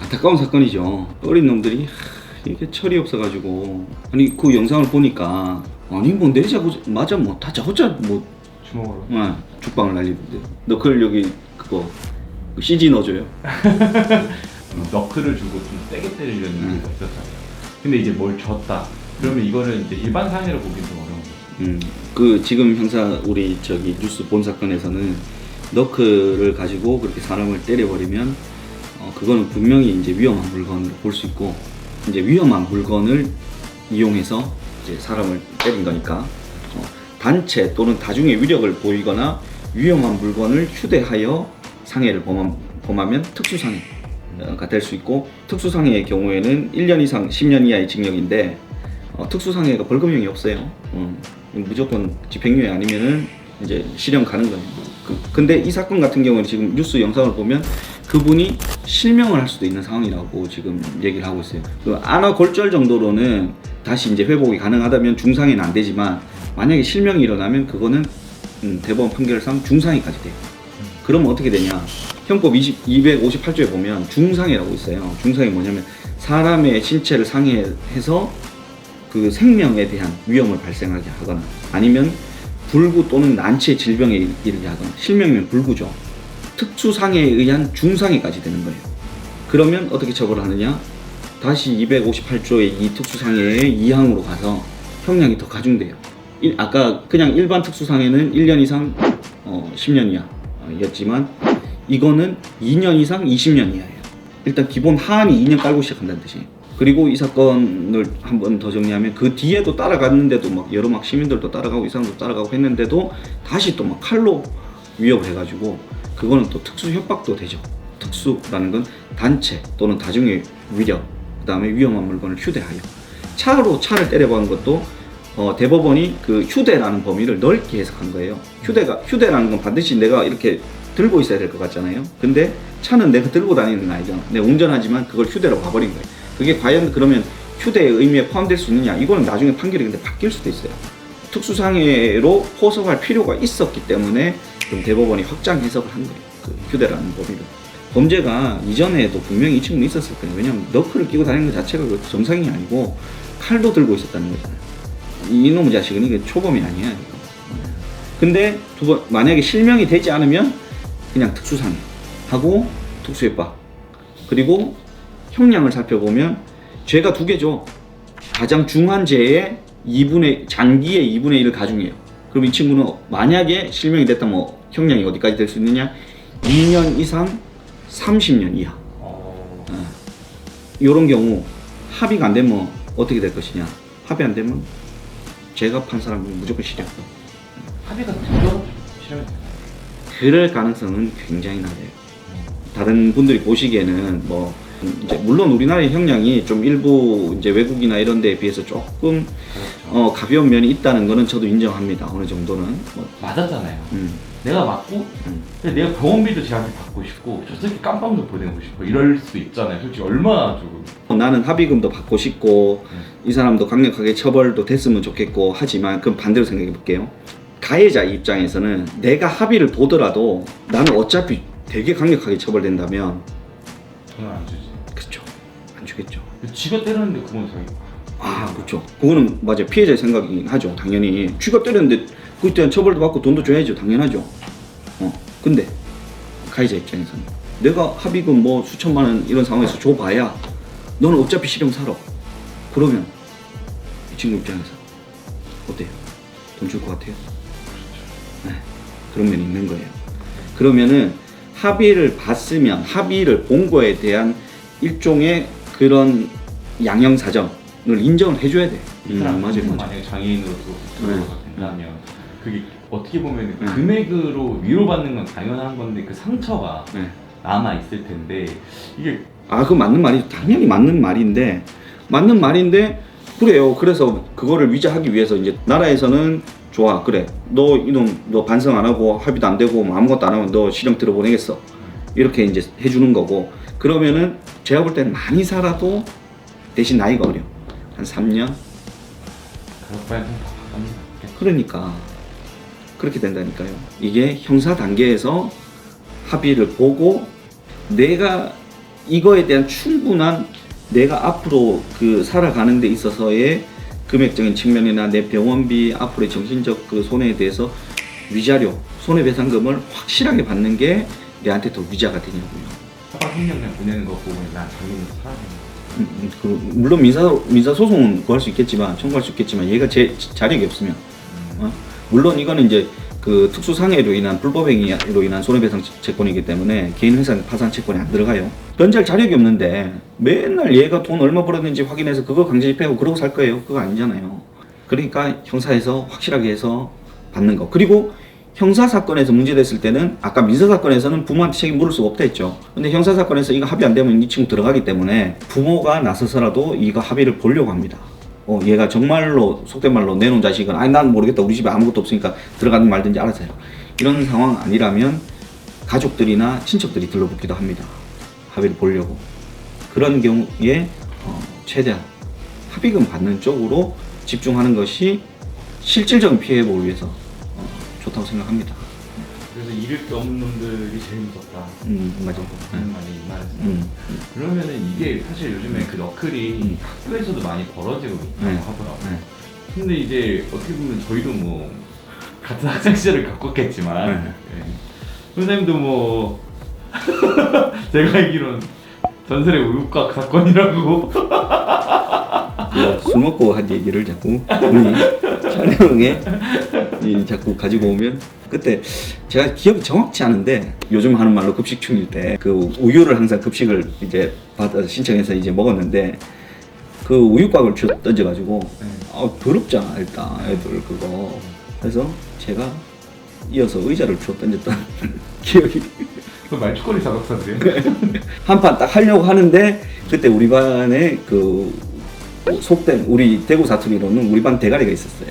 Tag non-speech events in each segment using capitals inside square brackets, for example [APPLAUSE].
안타까운 사건이죠. 어린 놈들이 하, 이게 철이 없어가지고 아니 그 영상을 보니까 아니 뭐 내자고 맞아 뭐 다짜고짜 뭐 주먹으로. 아, 죽방을 날리던데. 너클 여기 그거 그 CG 넣어줘요. [LAUGHS] 너클을 주고 좀 세게 때리려는 음. 의미가 있었잖아요. 근데 이제 뭘 줬다. 그러면 이거를 이제 일반 상해로 보기는 좀 어려운 거죠. 음, 그 지금 형사 우리 저기 뉴스 본 사건에서는 너클을 가지고 그렇게 사람을 때려버리면 어, 그거는 분명히 이제 위험한 물건으로 볼 수 있고 이제 위험한 물건을 이용해서 이제 사람을 때린 거니까 어, 단체 또는 다중의 위력을 보이거나 위험한 물건을 휴대하여 상해를 범함, 범하면 특수상해가 될 수 있고 특수상해의 경우에는 1년 이상 10년 이하의 징역인데 어, 특수상해가 벌금형이 없어요. 어, 무조건 집행유예 아니면은 이제 실형 가는 거예요. 그, 근데 이 사건 같은 경우는 지금 뉴스 영상을 보면 그분이 실명을 할 수도 있는 상황이라고 지금 얘기를 하고 있어요. 그 안아 골절 정도로는 다시 이제 회복이 가능하다면 중상해는 안 되지만 만약에 실명이 일어나면 그거는 음, 대법원 판결상 중상해까지 돼요. 그러면 어떻게 되냐? 형법 20, 258조에 보면 중상해라고 있어요. 중상해 뭐냐면 사람의 신체를 상해해서 그 생명에 대한 위험을 발생하게 하거나 아니면 불구 또는 난치의 질병에 이르게 하거나 실명이면 불구죠. 특수상해에 의한 중상해까지 되는 거예요. 그러면 어떻게 처벌을 하느냐? 다시 258조의 이 특수상해의 2항으로 가서 형량이 더 가중돼요. 일- 아까 그냥 일반 특수상해는 1년 이상 어, 10년 이하였지만 이거는 2년 이상 20년 이하예요. 일단 기본 하한이 2년 깔고 시작한다는 뜻이에요. 그리고 이 사건을 한 번 더 정리하면 그 뒤에도 따라갔는데도 막 여러 막 시민들도 따라가고 이 사람도 따라가고 했는데도 다시 또 막 칼로 위협을 해가지고 그거는 또 특수 협박도 되죠. 특수라는 건 단체 또는 다중의 위력, 그 다음에 위험한 물건을 휴대하여 차로 차를 때려박은 것도 어, 대법원이 그 휴대라는 범위를 넓게 해석한 거예요. 휴대가 휴대라는 건 반드시 내가 이렇게 들고 있어야 될 것 같잖아요. 근데 차는 내가 들고 다니는 건 아니잖아. 내가 운전하지만 그걸 휴대로 봐버린 거예요. 그게 과연 그러면 휴대의 의미에 포함될 수 있느냐? 이거는 나중에 판결이 근데 바뀔 수도 있어요. 특수상해로 포섭할 필요가 있었기 때문에 좀 대법원이 확장 해석을 한 거예요. 그 휴대라는 범위를. 범죄가 이전에도 분명히 이 친구는 있었을 거예요. 왜냐하면 너클을 끼고 다니는 것 자체가 그 정상이 아니고 칼도 들고 있었다는 거잖아요. 이- 이놈의 자식은 이게 초범이 아니야. 이거. 근데 두 번, 만약에 실명이 되지 않으면 그냥 특수상해 하고 특수협박 그리고 형량을 살펴보면 죄가 두 개죠. 가장 중한 죄의 2분의 장기의 2분의 1을 가중해요. 그럼 이 친구는 만약에 실명이 됐다면 뭐 형량이 어디까지 될 수 있느냐? 2년 이상 30년 이하. 어... 이런 경우 합의가 안 되면 어떻게 될 것이냐? 합의 안 되면 제가 판 사람은 무조건 실형. 합의가? 실험이 되나요? 그럴 가능성은 굉장히 낮아요. 다른 분들이 보시기에는 뭐 이제 물론 우리나라의 형량이 좀 일부 이제 외국이나 이런 데에 비해서 조금. 어, 가벼운 면이 있다는 거는 저도 인정합니다. 어느 정도는. 뭐, 맞았잖아요. 음, 내가 맞고 음. 근데 내가 병원비도 쟤한테 받고 싶고 저 새끼 깜빵도 보내고 싶고 이럴 수 있잖아요. 솔직히 얼마나 조금 나는 합의금도 받고 싶고 음. 이 사람도 강력하게 처벌도 됐으면 좋겠고 하지만 그럼 반대로 생각해 볼게요. 가해자 입장에서는 내가 합의를 보더라도 나는 어차피 되게 강력하게 처벌된다면 돈을 안 주지. 주겠죠. 지가 때렸는데 그건 자기 아, 그렇죠. 그거는 맞아 요. 피해자의 생각이긴 하죠. 당연히. 쥐가 때렸는데 그때 처벌도 받고 돈도 줘야죠. 당연하죠. 어. 근데 가해자 입장에서는 내가 합의금 뭐 수천만 원 이런 상황에서 줘봐야 너는 어차피 실형 살아. 그러면 이 친구 입장에서 어때요? 돈 줄 것 같아요? 네. 그런 면이 있는 거예요. 그러면은 합의를 봤으면 합의를 본 거에 대한 일종의 그런 양형 사정을 인정을 해줘야 돼. 이 사람 음, 맞아요, 맞아요. 만약에 장애인으로 들어가 네. 된다면 그게 어떻게 보면 네. 금액으로 위로받는 건 당연한 건데 그 상처가 네. 남아 있을 텐데 이게 아, 그 맞는 말이 당연히 맞는 말인데 맞는 말인데 그래요. 그래서 그거를 위자하기 위해서 이제 나라에서는 좋아 그래 너 이놈 너 반성 안 하고 합의도 안 되고 뭐 아무것도 안 하면 너 실형 들어보내겠어 이렇게 이제 해주는 거고 그러면은 제가 볼 때는 많이 살아도 대신 나이가 어려 한 3년 그럴 바엔 좀 바꿔는 그러니까 그렇게 된다니까요. 이게 형사 단계에서 합의를 보고 내가 이거에 대한 충분한 내가 앞으로 그 살아가는 데 있어서의 금액적인 측면이나 내 병원비 앞으로의 정신적 그 손해에 대해서 위자료 손해배상금을 확실하게 받는 게 내한테 더 위자가 되냐고요. 생명량 보내는 거 보고 난 자기는 살아야 음, 음, 그 물론 민사 민사 소송은 구할 수 있겠지만 청구할 수 있겠지만 얘가 제 자력이 없으면 어? 물론 이거는 이제 그 특수상해로 인한 불법행위로 인한 손해배상 채권이기 때문에 개인 회사 파산 채권이 안 들어가요. 변제할 자력이 없는데 맨날 얘가 돈 얼마 벌었는지 확인해서 그거 강제 집행하고 그러고 살 거예요. 그거 아니잖아요. 그러니까 형사에서 확실하게 해서 받는 거. 그리고 형사 사건에서 문제됐을 때는 아까 민사 사건에서는 부모한테 책임 물을 수가 없다 했죠. 근데 형사 사건에서 이거 합의 안 되면 이 친구 들어가기 때문에 부모가 나서서라도 이거 합의를 보려고 합니다. 어, 얘가 정말로 속된 말로 내놓은 자식은 아니 난 모르겠다 우리 집에 아무것도 없으니까 들어가든 말든지 알아서 해요. 이런 상황 아니라면 가족들이나 친척들이 들러붙기도 합니다. 합의를 보려고 그런 경우에 어, 최대한 합의금 받는 쪽으로 집중하는 것이 실질적인 피해 회복을 위해서 어, 좋다고 생각합니다. 그래서 잃을 게 없는 놈들이 제일 무섭다. 음 맞아. 그런 말이 말했어. 음, 그러면은 이게 사실 요즘에 그 너클이 음. 학교에서도 많이 벌어지고 있다고 네. 하더라고. 네. 근데 이제 어떻게 보면 저희도 뭐 같은 학창 시절을 겪었겠지만 네. 예. 선생님도 뭐 [LAUGHS] 제가 알기로는 전설의 우육각 사건이라고 뭐 [LAUGHS] 술 먹고 한 얘기를 자꾸 우리 촬영에 이 자꾸 가지고 오면 그때 제가 기억이 정확치 않은데 요즘 하는 말로 급식충일 때 그 우유를 항상 급식을 이제 받아 신청해서 이제 먹었는데 그 우유곽을 쥐어 던져가지고 네. 아 더럽잖아 일단 애들 그거 그래서 제가 이어서 의자를 쥐어 던졌던 [LAUGHS] 기억이 그 말죽거리 자각사인데 한 판 딱 하려고 하는데 그때 우리 반에 그 속된 우리 대구 사투리로는 우리 반 대가리가 있었어요.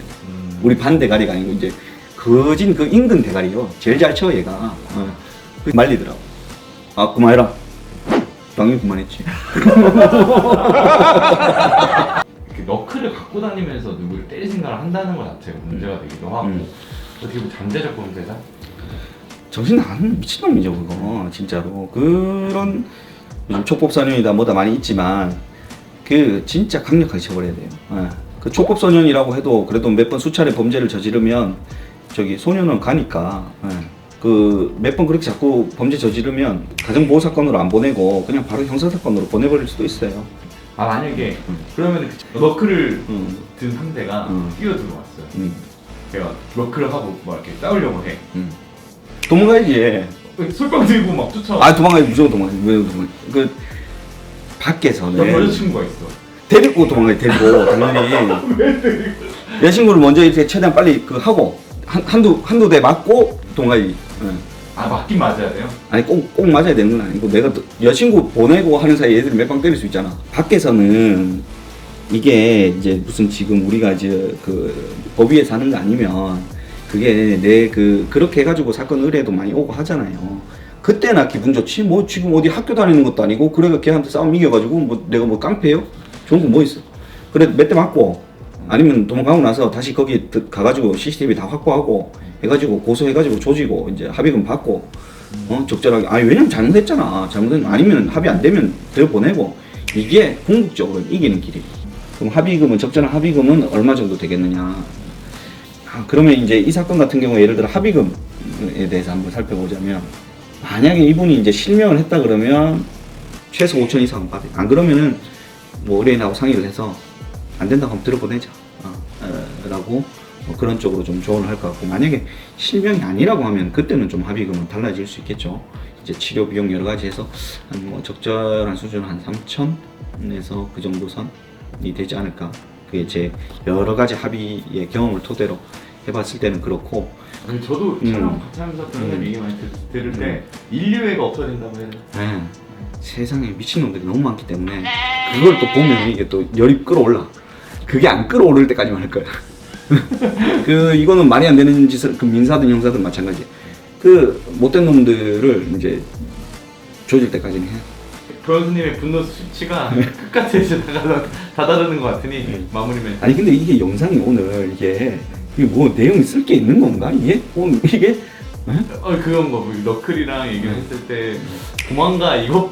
음. 우리 반 대가리가 아니고 이제 거진 그 인근 대가리요. 제일 잘 쳐 얘가. 어. 그 말리더라고. 아 그만해라. 당연히 그만했지. [LAUGHS] 이렇게 너클을 갖고 다니면서 누구를 때릴 생각을 한다는 것 자체가 문제가 되기도 하고 음. 어떻게 보면 잠재적 범죄자? 정신 나간 미친놈이죠 그거 진짜로 그런 요즘 촉법소년이다 뭐다 많이 있지만 그 진짜 강력하게 처벌해야 돼요 예. 그 촉법 소년이라고 해도 그래도 몇 번 수차례 범죄를 저지르면 저기 소년원 가니까 그몇 번 그렇게 자꾸 범죄 저지르면 가정보호 사건으로 안 보내고 그냥 바로 형사 사건으로 보내버릴 수도 있어요. 아 만약에 음. 그러면 그 너클을 음, 든 상대가 음. 뛰어 들어왔어요. 음, 걔가 너클을 하고 막 이렇게 싸우려고 해. 음. 도망가야지 술병 들고 막 쫓아 아 도망가야지. 무조건 도망가야지. 왜 도망가? 그 밖에서. 너내 여자친구가 있어 데리고 도망가야 데리고 [LAUGHS] 당연히 여자친구를 먼저 이렇게 최대한 빨리 그 하고 한, 한두 한두 대 맞고 도망가야지 응. 아 맞긴 맞아야 돼요? 아니 꼭, 꼭 맞아야 되는 건 아니고 내가 또 여자친구 보내고 하는 사이에 애들이 몇 방 때릴 수 있잖아 밖에서는 이게 이제 무슨 지금 우리가 이제 그법 위에 사는 거 아니면 그게 내 그 그렇게 해가지고 사건 의뢰도 많이 오고 하잖아요 그때나 기분 좋지 뭐 지금 어디 학교 다니는 것도 아니고 그래가 걔한테 싸움 이겨가지고 뭐 내가 뭐 깡패요? 좋은 거 뭐 있어? 그래 몇 대 맞고 아니면 도망가고 나서 다시 거기 드- 가가지고 CCTV 다 확보하고 해가지고 고소해가지고 조지고 이제 합의금 받고 어 적절하게. 아니 왜냐면 잘못했잖아. 잘못했 아니면 합의 안 되면 더 보내고. 이게 궁극적으로 이기는 길이에요 그럼 합의금은 적절한 합의금은 얼마 정도 되겠느냐? 아, 그러면 이제 이 사건 같은 경우 예를 들어 합의금에 대해서 한번 살펴보자면 만약에 이분이 이제 실명을 했다 그러면 최소 5천 이상은 받아요. 안 그러면은 뭐 의뢰인하고 상의를 해서 안 된다고 하면 들어보내자. 어, 어, 라고 뭐 그런 쪽으로 좀 조언을 할 것 같고 만약에 실명이 아니라고 하면 그때는 좀 합의금은 달라질 수 있겠죠. 이제 치료 비용 여러 가지 해서 한 뭐 적절한 수준 한 3천에서 그 정도 선이 되지 않을까. 그게 제 여러 가지 합의의 경험을 토대로 해봤을 때는 그렇고 아니 저도 음. 촬영 같이 하면서 그런 음. 얘기 많이 들, 들을 때 인류애가 없어진다고 해야 되나? 네. 세상에 미친놈들이 너무 많기 때문에 그걸 또 보면 이게 또 열이 끌어올라. 그게 안 끌어오를 때까지만 할 거야. [LAUGHS] 그 이거는 말이 안 되는 짓을 그 민사든 형사든 마찬가지. 그 못된 놈들을 이제 조질 때까지는 해 교수님의 분노 수치가 [LAUGHS] 끝까지 이제 다가다 다다르는 것 같으니 네. 마무리 멘트. 아니 근데 이게 영상이 오늘 이게 이게 뭐 내용이 쓸 게 있는 건가? 이게? 오늘 이게? 에? 어 그건 거 너클이랑 얘기를 했을 때 도망가 이거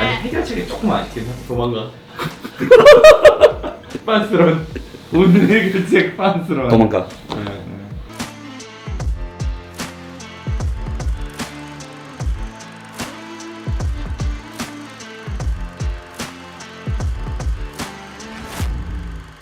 아니 해결책이 조금 아쉽긴 해. 도망가. [LAUGHS] [LAUGHS] 빤스런 오늘 해결책 빤스런. 도망가.